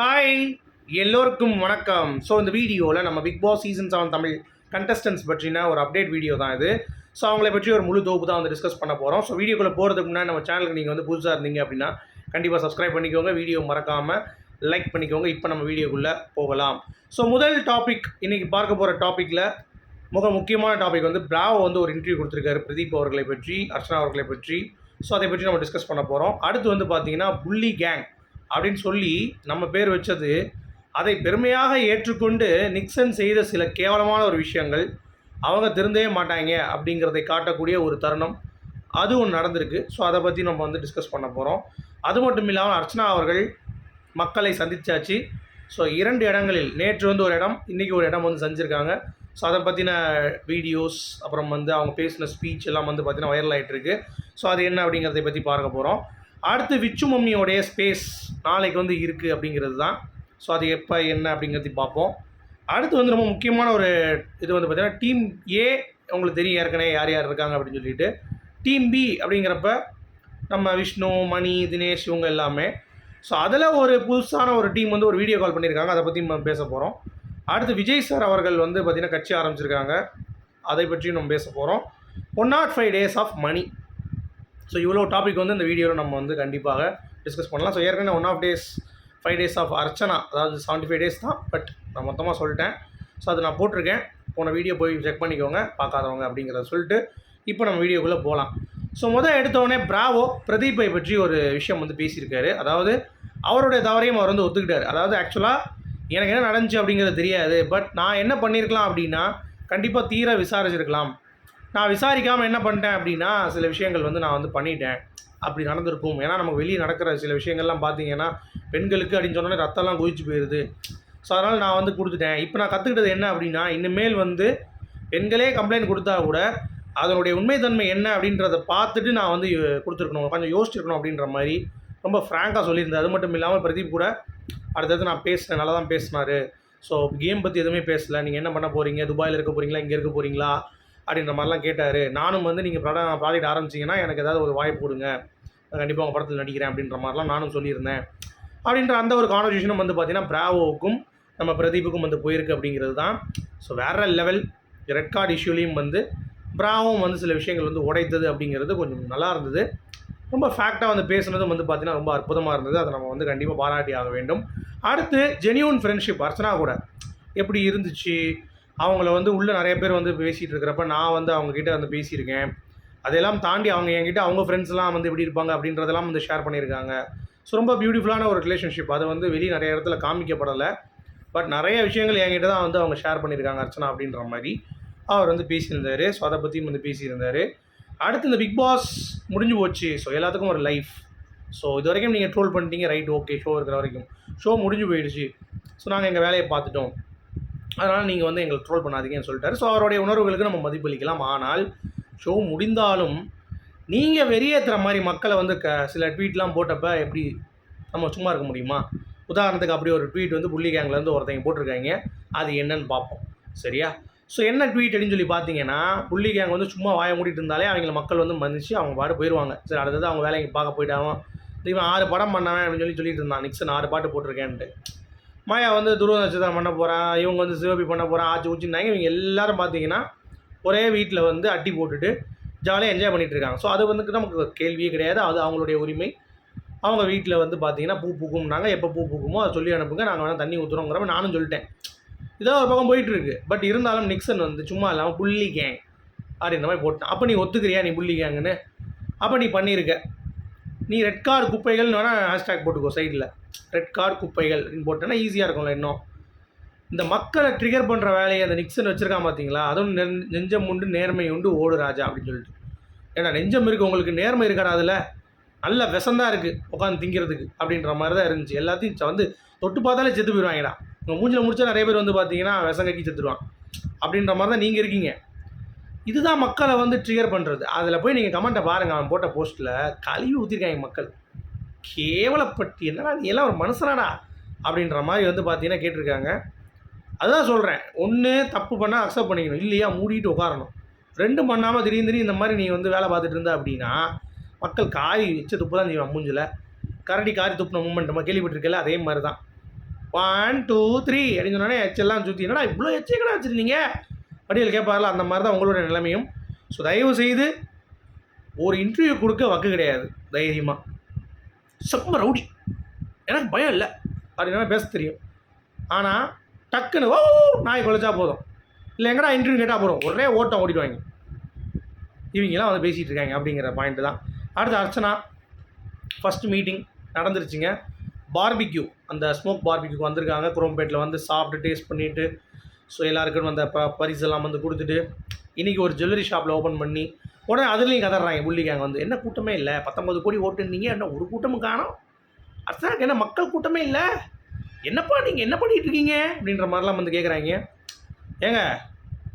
Hi எல்லோருக்கும் வணக்கம். So இந்த வீடியோவில் நம்ம Bigg Boss season seven Tamil contestants பற்றின ஒரு அப்டேட் வீடியோ தான் இது. ஸோ அவங்கள பற்றி ஒரு முழு தொகுப்பு தான் வந்து டிஸ்கஸ் பண்ண போகிறோம் ஸோ வீடியோக்குள்ளே போகிறதுக்கு முன்னாடி நம்ம சேனலுக்கு நீங்கள் வந்து புதுசாக இருந்தீங்க அப்படின்னா கண்டிப்பாக சப்ஸ்கிரைப் பண்ணிக்கோங்க. வீடியோ மறக்காமல் லைக் பண்ணிக்கோங்க. இப்போ நம்ம வீடியோக்குள்ளே போகலாம். ஸோ முதல் டாபிக் இன்றைக்கி பார்க்க போகிற டாப்பிக்கில் மிக முக்கியமான டாபிக் வந்து பிராவோ வந்து ஒரு இன்டர்வியூ கொடுத்துருக்காரு. பிரதீப் அவர்களை பற்றி அர்ச்சனா அவர்களை பற்றி. ஸோ அதை பற்றி நம்ம டிஸ்கஸ் பண்ண போகிறோம் அடுத்து வந்து பார்த்தீங்கன்னா புள்ளி கேங் அப்படின்னு சொல்லி நம்ம பேர் வச்சது அதை பெருமையாக ஏற்றுக்கொண்டு நிக்சன் செய்த சில கேவலமான ஒரு விஷயங்கள் அவங்க திருந்தவே மாட்டாங்க அப்படிங்கிறதை காட்டக்கூடிய ஒரு தருணம் அது ஒன்று நடந்திருக்கு. ஸோ அதை பற்றி நம்ம வந்து டிஸ்கஸ் பண்ண போகிறோம் அது மட்டும் இல்லாமல் அர்ச்சனா அவர்கள் மக்களை சந்திச்சாச்சு. ஸோ இரண்டு இடங்களில் நேற்று வந்து ஒரு இடம் இன்றைக்கி ஒரு இடம் வந்து செஞ்சுருக்காங்க ஸோ அதை பற்றின வீடியோஸ் அப்புறம் வந்து அவங்க பேசின ஸ்பீச் எல்லாம் வந்து பார்த்திங்கன்னா வைரல் ஆகிட்டுருக்கு ஸோ அது என்ன அப்படிங்கிறதை பற்றி பார்க்க போகிறோம் அடுத்து விச்சு மம்மியோடைய ஸ்பேஸ் நாளைக்கு வந்து இருக்குது அப்படிங்கிறது தான் ஸோ அது எப்போ என்ன அப்படிங்கிறத பார்ப்போம். அடுத்து வந்து ரொம்ப முக்கியமான ஒரு இது வந்து பார்த்திங்கன்னா டீம் ஏ உங்களுக்கு தெரியும் ஏற்கனவே யார் யார் இருக்காங்க அப்படின்னு சொல்லிட்டு. டீம் பி அப்படிங்கிறப்ப நம்ம விஷ்ணு மணி தினேஷ் இவங்க எல்லாமே. ஸோ அதில் ஒரு புதுசான ஒரு டீம் வந்து ஒரு வீடியோ கால் பண்ணியிருக்காங்க. அதை பற்றி நம்ம பேச போகிறோம் அடுத்து விஜய் சார் அவர்கள் வந்து பார்த்திங்கன்னா கட்சி ஆரம்பிச்சிருக்காங்க. அதை பற்றியும் நம்ம பேச போகிறோம் one naught five days of Mani so இவ்வளோ டாபிக் வந்து இந்த வீடியோவில் நம்ம வந்து கண்டிப்பாக டிஸ்கஸ் பண்ணலாம். ஸோ ஏற்கனவே one of days five days of Archana அதாவது செவன்ட்டி ஃபைவ் டேஸ் தான் பட் நான் மொத்தமாக சொல்லிட்டேன். ஸோ அது நான் போட்டிருக்கேன். போன வீடியோ போய் செக் பண்ணிக்கோங்க பார்க்காதவங்க அப்படிங்கிறத சொல்லிட்டு இப்போ நம்ம வீடியோக்குள்ளே போகலாம் ஸோ முதல் எடுத்தோடனே பிராவோ பிரதீப்பை பற்றி ஒரு விஷயம் வந்து பேசியிருக்காரு. அதாவது அவருடைய தவறையும் அவர் வந்து ஒத்துக்கிட்டார். அதாவது ஆக்சுவலாக எனக்கு என்ன நடந்துச்சு அப்படிங்கிறது தெரியாது. பட் நான் என்ன பண்ணியிருக்கலாம் அப்படின்னா கண்டிப்பாக தீர விசாரிச்சிருக்கலாம். நான் விசாரிக்காமல் என்ன பண்ணிட்டேன் அப்படின்னா சில விஷயங்கள் வந்து நான் வந்து பண்ணிட்டேன். அப்படி நடந்திருக்கும். ஏன்னா நமக்கு வெளியே நடக்கிற சில விஷயங்கள்லாம் பார்த்தீங்கன்னா பெண்களுக்கு அப்படின்னு சொன்னோன்னே ரத்தம்லாம் குதிச்சு போயிடுது ஸோ அதனால் நான் வந்து கொடுத்துட்டேன். இப்போ நான் கற்றுக்கிட்டது என்ன அப்படின்னா இனிமேல் வந்து பெண்களே கம்ப்ளைண்ட் கொடுத்தா கூட அதனுடைய உண்மைத்தன்மை என்ன அப்படின்றத பார்த்துட்டு நான் வந்து கொடுத்துருக்கணும். கொஞ்சம் யோசிச்சிருக்கணும் அப்படின்ற மாதிரி ரொம்ப ஃப்ராங்காக சொல்லியிருந்தேன். அது மட்டும் இல்லாமல் பிரதீப் கூட அடுத்தது நான் பேசினேன். நல்லா தான் பேசினாரு. ஸோ கேம் பற்றி எதுவுமே பேசலை. நீங்கள் என்ன பண்ண போகிறீங்க துபாயில் இருக்க போகிறீங்களா இங்கே இருக்க போகிறீங்களா அப்படின்ற மாதிரிலாம் கேட்டார். நானும் வந்து நீங்கள் ப்ராடக்ட் ப்ராஜெக்ட் ஆரம்பிச்சிங்கன்னா எனக்கு ஏதாவது ஒரு வாய்ப்பு கொடுங்க. கண்டிப்பாக உங்கள் படத்தில் நடிக்கிறேன் அப்படின்ற மாதிரிலாம் நானும் சொல்லியிருந்தேன். அப்படின்ற அந்த ஒரு கான்வர்சேஷனும் வந்து பார்த்திங்கன்னா பிராவோவுக்கும் நம்ம பிரதீப்புக்கும் வந்து போயிருக்கு அப்படிங்கிறது தான் ஸோ வேறு லெவல் ரெட் கார்டு இஷ்யூலையும் வந்து பிராவும் வந்து சில விஷயங்கள் வந்து உடைத்தது அப்படிங்கிறது கொஞ்சம் நல்லா இருந்தது. ரொம்ப ஃபேக்டாக வந்து பேசுனதும் வந்து பார்த்திங்கன்னா ரொம்ப அற்புதமாக இருந்தது. அதை நம்ம வந்து கண்டிப்பாக பாராட்டி ஆக வேண்டும். அடுத்து ஜெனியூன் ஃப்ரெண்ட்ஷிப் அர்ச்சனா கூட. எப்படி இருந்துச்சு? அவங்கள வந்து உள்ளே நிறைய பேர் வந்து பேசிகிட்டு இருக்கிறப்ப நான் வந்து அவங்கக்கிட்ட வந்து பேசியிருக்கேன். அதெல்லாம் தாண்டி அவங்க என்கிட்ட அவங்க ஃப்ரெண்ட்ஸ்லாம் வந்து எப்படி இருப்பாங்க அப்படின்றதெல்லாம் வந்து ஷேர் பண்ணியிருக்காங்க. ஸோ ரொம்ப பியூட்டிஃபுல்லான ஒரு ரிலேஷன்ஷிப் அது வந்து வெளியே நிறைய இடத்துல காமிக்கப்படலை. பட் நிறைய விஷயங்கள் என்கிட்ட தான் வந்து அவங்க ஷேர் பண்ணியிருக்காங்க அர்ச்சனா அப்படின்ற மாதிரி. அவர் வந்து பேசியிருந்தார். ஸோ அதை பற்றியும் வந்து பேசியிருந்தார். அடுத்து இந்த பிக் பாஸ் முடிஞ்சு போச்சு. ஸோ எல்லாத்துக்கும் ஒரு லைஃப் ஸோ இது வரைக்கும் நீங்கள் ட்ரோல் பண்ணிட்டீங்க. ரைட் ஓகே ஷோ இருக்கிற வரைக்கும். ஷோ முடிஞ்சு போயிடுச்சு. ஸோ நாங்கள் எங்கள் வேலையை பார்த்துட்டோம். அதனால் நீங்கள் வந்து எங்களை ட்ரோல் பண்ணாதீங்கன்னு சொல்லிட்டாரு. ஸோ அவருடைய உணர்வுகளுக்கு நம்ம மதிப்பளிக்கலாம். ஆனால் ஷோ முடிந்தாலும் நீங்கள் வெறியேற்றுற மாதிரி மக்களை வந்து க சில ட்வீட்லாம் போட்டப்ப எப்படி நம்ம சும்மா இருக்க முடியுமா? உதாரணத்துக்கு அப்படி ஒரு ட்வீட் வந்து புள்ளி கேங்லேருந்து ஒருத்தங்க போட்டிருக்காங்க. அது என்னன்னு பார்ப்போம். சரியா? ஸோ என்ன ட்வீட் அப்படின்னு சொல்லி பார்த்தீங்கன்னா புள்ளி கேங் வந்து சும்மா வாய மூடிட்டு இருந்தாலே அவங்கள மக்கள் வந்து மன்னிச்சு அவங்க பாட்டு போயிடுவாங்க சரி அடுத்தது அவங்க வேலைக்கு பார்க்க போயிட்டாலும் இவன் ஆறு படம் பண்ணவன் அப்படின்னு சொல்லி சொல்லிட்டு இருந்தான். நிக்சன் ஆறு பாட்டு போட்டிருக்கேன்ட்டு. மாயா வந்து துருவ நட்சத்திரம் பண்ண போகிறான் இவங்க வந்து சிவபி பண்ண போகிறான் ஆச்சு ஊச்சின்னாங்க இவங்க எல்லாரும் பார்த்தீங்கன்னா ஒரே வீட்டில் வந்து அட்டி போட்டுட்டு ஜாலியாக என்ஜாய் பண்ணிகிட்டு இருக்காங்க. ஸோ அது வந்து நமக்கு கேள்வியே கிடையாது. அது அவங்களுடைய உரிமை. அவங்க வீட்டில் வந்து பார்த்தீங்கன்னா பூ பூக்கும்னாங்க. எப்போ பூ பூக்குமோ அதை சொல்லி அனுப்புங்க. நாங்கள் வேணால் தண்ணி ஊற்றுறோங்கிற மாதிரி நானும் சொல்லிட்டேன். இதோ ஒரு பக்கம் போயிட்டுருக்கு பட் இருந்தாலும் நிக்சன் வந்து சும்மா இல்லாமல் புள்ளி கேங் அப்படின்ற மாதிரி போட்டான். அப்போ நீ ஒத்துக்கிறியா? நீ புள்ளி கேங்குன்னு அப்போ நீ பண்ணியிருக்க நீ ரெட் கார் குப்பைகள்னு வேணால் ஹேஷ்டேக் போட்டுக்கோ சைடில் ரெட் கார் குப்பைகள் போட்டோன்னா ஈஸியாக இருக்கும்ல இன்னும். இந்த மக்களை ட்ரிகர் பண்ணுற வேலையை அந்த நிக்சன் வச்சுருக்கான் பார்த்தீங்களா அதுவும் நெ- நெஞ்சம் உண்டு நேர்மை உண்டு ஓடு ராஜா அப்படின்னு சொல்லிட்டு. ஏன்னா நெஞ்சம் இருக்குது உங்களுக்கு நேர்மை இருக்காடா அதில். நல்ல விஷந்தான் இருக்குது உட்காந்து திங்கிறதுக்கு அப்படின்ற மாதிரி தான் இருந்துச்சு. எல்லாத்தையும் வந்து தொட்டு பார்த்தாலே செத்து போயிடுவாங்கடா உங்கள் மூஞ்சில் முடிச்சா நிறைய பேர் வந்து பார்த்தீங்கன்னா விஷம் கக்கி செத்துருவான் அப்படின்ற மாதிரி தான் நீங்கள் இருக்கீங்க. இதுதான் மக்களை வந்து ட்ரிகர் பண்ணுறது அதில் போய் நீங்கள் கமெண்ட்டை பாருங்கள் அவன் போட்ட போஸ்ட்டில் கழுவி ஊற்றிருக்காங்க மக்கள். கேவலப்பட்டு என்னடா நீ எல்லாம் ஒரு மனுஷனாடா? அப்படின்ற மாதிரி வந்து பார்த்தீங்கன்னா கேட்டிருக்காங்க. அதுதான் சொல்கிறேன் ஒன்று தப்பு பண்ணால் அக்செப்ட் பண்ணிக்கணும் இல்லையா மூடிட்டு உட்காரணும். ரெண்டும் பண்ணாமல் திடீர்னு திடீர்னு இந்த மாதிரி நீ வந்து வேலை பார்த்துட்டு இருந்த அப்படின்னா மக்கள் காய் வச்சு துப்பு தான் செய்வான் மூஞ்சில். கரடி காரி துப்புன மூமெண்ட் நம்ம கேள்விப்பட்டிருக்கல அதே மாதிரி தான் ஒன் டூ த்ரீ அப்படின்னு சொன்னோடனே எச்செல்லாம் சுற்றி என்னடா இவ்வளோ எச்சை கடை வச்சுருந்தீங்க? வடிவில் கேட்பார்ல அந்த மாதிரி தான் உங்களோட நிலைமையும். ஸோ தயவு செய்து ஒரு இன்டர்வியூ கொடுக்க வக்கு கிடையாது தைரியமாக செம்ம ரவுடி. எனக்கு பயம் இல்லை. அப்படின்னா பேச தெரியும். ஆனால் டக்குன்னு ஓ நாய் கொலைச்சா போதும். இல்லை எங்கடா இன்டர்வியூ கேட்டால் போதும்? ஒரே ஓட்டம் ஓடிடுவாங்க. இவங்கெல்லாம் வந்து பேசிகிட்டு இருக்காங்க அப்படிங்கிற பாயிண்ட் தான். அடுத்து அர்ச்சனா ஃபஸ்ட்டு மீட்டிங் நடந்துருச்சுங்க. பார்பிக்யூ அந்த ஸ்மோக் பார்பிக்யூ வந்திருக்காங்க. குரோம்பேட்டில் வந்து சாப்பிட்டு டேஸ்ட் பண்ணிவிட்டு ஸோ எல்லாருக்கும் அந்த ப பரிசெல்லாம் வந்து கொடுத்துட்டு இன்றைக்கி ஒரு ஜுவல்லரி ஷாப்பில் ஓப்பன் பண்ணி உடனே அதுலேயும் கதறாங்க புள்ளிக்காங்க வந்து. என்ன கூட்டமே இல்லை. பத்தொம்பது கோடி ஓட்டுனீங்க என்ன ஒரு கூட்டமும் காணும். அர்த்தம் என்ன மக்கள் கூட்டமே இல்லை. என்னப்பா நீங்கள் என்ன பண்ணிகிட்டு இருக்கீங்க அப்படின்ற மாதிரிலாம் வந்து கேட்குறாங்க ஏங்க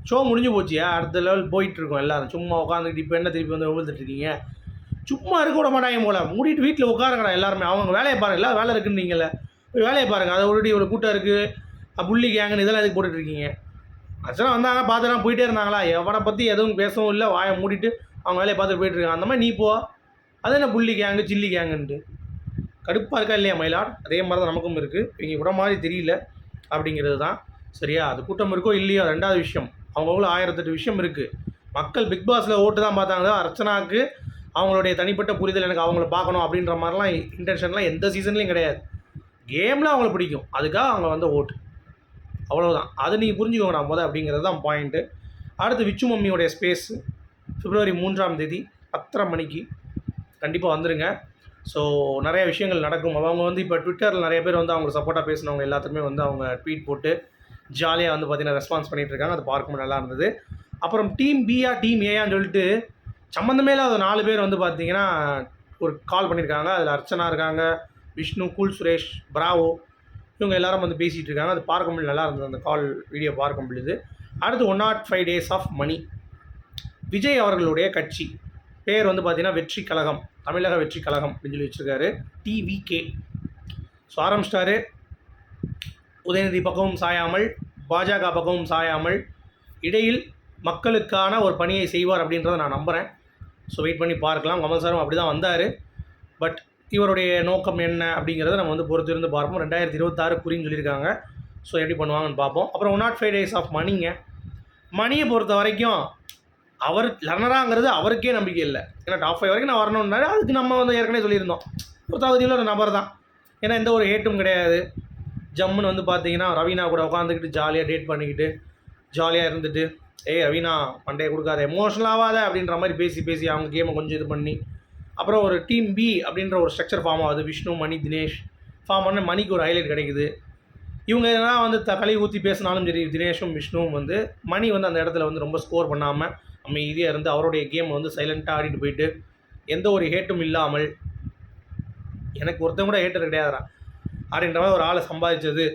ஷோ முடிஞ்சு போச்சியா? அடுத்த லெவல் போயிட்டுருக்கோம் எல்லோரும். எல்லாரும் சும்மா உட்காந்துக்கிட்டு இப்போ என்ன திருப்பி வந்து விழுந்துட்டு இருக்கீங்க சும்மா இருக்க விட மாட்டாங்க போல. மூடிட்டு வீட்டில் உட்காருங்கடா எல்லாருமே. அவங்க வேலையை பாருங்க. எல்லாம் வேலை இருக்குன்னு போய் வேலையை பாருங்கள் அதை ஒருடி இவ்வளோ கூட்டம் இருக்குது புள்ளி கேங்குன்னு இதெல்லாம் எதுக்கு போட்டுட்டு இருக்கீங்க அர்ச்சனா வந்தாங்க பார்த்துலாம் போயிட்டே இருந்தாங்களா? எவனை பற்றி எதுவும் பேசவும் இல்லை வாயை மூடிட்டு அவங்க வேலையை பார்த்துட்டு போயிட்டு இருக்காங்க அந்த மாதிரி நீ போ. அது என்ன புள்ளி கேங்கு சில்லி கேங்குன்ட்டு கடுப்பாக இருக்கா இல்லையா மயிலாட் அதே மாதிரி தான் நமக்கும் இருக்குது இவங்க விட மாதிரி தெரியல அப்படிங்கிறது தான். சரியா? அது கூட்டம் இருக்கோ இல்லையோ ரெண்டாவது விஷயம். அவங்கவுங்களும் ஆயிரத்தெட்டு விஷயம் இருக்குது மக்கள் பிக் பாஸில் ஓட்டு தான் பார்த்தாங்க. அர்ச்சனாவுக்கு அவங்களுடைய தனிப்பட்ட புரிதல் எனக்கு அவங்கள பார்க்கணும் அப்படின்ற மாதிரிலாம் இன்டென்ஷன்லாம் எந்த சீசன்லேயும் கிடையாது. கேமில் அவங்கள பிடிக்கும். அதுக்காக அவங்க வந்து ஓட்டு. அவ்வளோதான் அது நீங்கள் புரிஞ்சுக்கோங்க நான் முதல் அப்படிங்கிறது தான் பாயிண்ட்டு அடுத்து விச்சு மம்மியோடைய ஸ்பேஸ் பிப்ரவரி மூன்றாம் தேதி பத்தரை மணிக்கு கண்டிப்பாக வந்துடுங்க ஸோ நிறைய விஷயங்கள் நடக்கும். அவங்க வந்து இப்போ ட்விட்டரில் நிறைய பேர் வந்து அவங்க சப்போர்ட்டாக பேசினவங்க எல்லாத்துக்குமே வந்து அவங்க ட்வீட் போட்டு ஜாலியாக வந்து பார்த்தீங்கன்னா ரெஸ்பான்ஸ் பண்ணிகிட்டு இருக்காங்க. அது பார்க்கும்போது நல்லா இருந்தது. அப்புறம் டீம் பியா டீம் ஏயான்னு சொல்லிட்டு சம்மந்தமே இல்லாத நாலு பேர் வந்து பார்த்தீங்கன்னா ஒரு கால் பண்ணியிருக்காங்க அதில் அர்ச்சனா இருக்காங்க. விஷ்ணு கூல் சுரேஷ் பிராவோ இவங்க எல்லாரும் வந்து பேசிகிட்டு இருக்காங்க. அது பார்க்க முடியல நல்லா இருந்தது. அந்த கால் வீடியோ பார்க்க முடியுது அடுத்து one naught five days of Mani Vijay அவர்களுடைய கட்சி. பேர் வந்து பார்த்தீங்கன்னா வெற்றி கழகம். தமிழக வெற்றி கழகம் அப்படின்னு சொல்லி வச்சுருக்காரு. டிவிகே ஸோ ஆரம்பிச்சிட்டாரு. உதயநிதி பக்கமும் சாயாமல் பாஜக பக்கமும் சாயாமல் இடையில் மக்களுக்கான ஒரு பணியை செய்வார் அப்படின்றத நான் நம்புகிறேன் ஸோ வெயிட் பண்ணி பார்க்கலாம். கமல் சாரும் அப்படி தான் வந்தார். பட் இவருடைய நோக்கம் என்ன அப்படிங்கிறத நம்ம வந்து பொறுத்திருந்து பார்ப்போம். ரெண்டாயிரத்தி இருபத்தாறு குறின்னு சொல்லியிருக்காங்க. ஸோ எப்படி பண்ணுவாங்கன்னு பார்ப்போம். அப்புறம் one naught five days of மணிங்க மணியை பொறுத்த வரைக்கும் அவர் லர்னராங்கிறது அவருக்கே நம்பிக்கை இல்லை. ஏன்னா டாப் ஃபைவ் வரைக்கும் நான் வரணும்னாரு அதுக்கு நம்ம வந்து ஏற்கனவே சொல்லியிருந்தோம். ஒரு தகுதியில் ஒரு நபர் தான். ஏன்னா எந்த ஒரு ஹேட்டும் கிடையாது. ஜம்முன்னு வந்து பார்த்தீங்கன்னா ரவீனா கூட உட்காந்துக்கிட்டு ஜாலியாக டேட் பண்ணிக்கிட்டு ஜாலியாக இருந்துட்டு ஏய் ரவீனா மண்டையை கொடுக்காத எமோஷனல் ஆகாத அப்படின்ற மாதிரி பேசி பேசி அவங்க கேமை கொஞ்சம் இது பண்ணி அப்புறம் ஒரு டீம் பி அப்படின்ற ஒரு ஸ்ட்ரக்சர் ஃபார்ம் ஆகுது. விஷ்ணு மணி தினேஷ். ஃபார்ம் பண்ண மணிக்கு ஒரு ஹைலைட் கிடைக்குது. இவங்க எதனா வந்து தக்காளி ஊற்றி பேசினாலும் சரி தினேஷும் விஷ்ணுவும் வந்து மணி வந்து அந்த இடத்துல வந்து ரொம்ப ஸ்கோர் பண்ணாமல் அமைதியாக இருந்து அவருடைய கேமை வந்து சைலண்ட்டாக ஆடிட்டு போயிட்டு எந்த ஒரு ஹேட்டும் இல்லாமல் எனக்கு ஒருத்தன் கூட ஹேட்டர் கிடையாதுரா அப்படின்ற மாதிரி ஒரு ஆளை சம்பாதிச்சது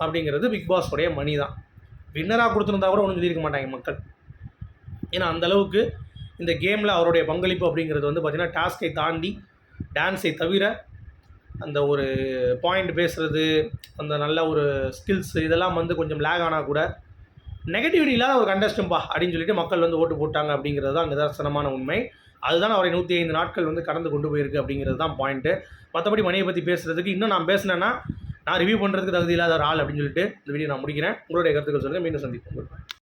அப்படிங்கிறது பிக் பாஸ் உடைய மணி தான். வின்னராக கொடுத்துருந்தா கூட ஒன்றும் சொல்லியிருக்க மாட்டாங்க மக்கள். ஏன்னா அந்தளவுக்கு இந்த கேமில் அவருடைய பங்களிப்பு அப்படிங்கிறது வந்து பார்த்திங்கன்னா டாஸ்கை தாண்டி டான்ஸை தவிர அந்த ஒரு பாயிண்ட் பேசுகிறது அந்த நல்ல ஒரு ஸ்கில்ஸ் இதெல்லாம் வந்து கொஞ்சம் லேக் ஆனால் கூட நெகட்டிவிட்டி இல்லாத ஒரு கண்டஸ்டம்பா அப்படின்னு சொல்லிட்டு மக்கள் வந்து ஓட்டு போட்டாங்க அப்படிங்கிறது தான் நிதர்சனமான உண்மை. அதுதான் அவரை நூற்றி ஐந்து நாட்கள் வந்து கடந்து கொண்டு போயிருக்கு அப்படிங்கிறது தான் பாயிண்ட்டு மற்றபடி மணியை பற்றி பேசுகிறதுக்கு இன்னும் நான் பேசினேன்னா நான் ரிவ்யூ பண்ணுறதுக்கு தகுதி இல்லாத ஒரு ஆள் அப்படின்னு சொல்லிட்டு இந்த வீடியோ நான் முடிக்கிறேன். உங்களுடைய கருத்துக்கள் சொல்லுங்கள் மீண்டும் சந்திப்போம்.